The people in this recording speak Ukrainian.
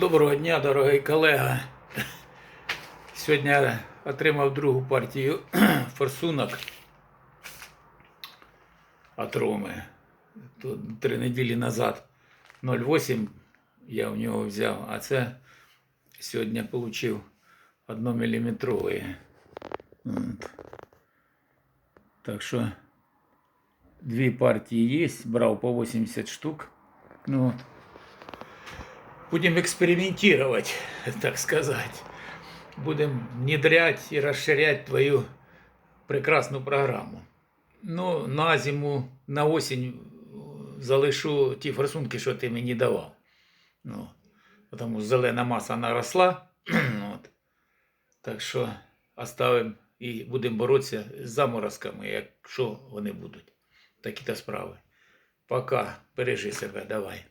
Доброго дня, дорогий колега. Сьогодні я отримав другу партію форсунок від Роми. Тут три неділі назад 0,8 я в нього взяв, а це сьогодні отримав 1 міліметровий. Так що дві партії є, брав по 80 штук. Ну, от. Будем экспериментировать, так сказать. Будем внедрять и расширять твою прекрасну програму. Ну, на зиму, на осінь залишу ті форсунки, що ти мені давав. Ну, тому зелена маса наросла. От. Так що оставимо і будемо боротися з заморозками, якщо вони будуть. Такі то справи. Пока. Бережи себе, давай.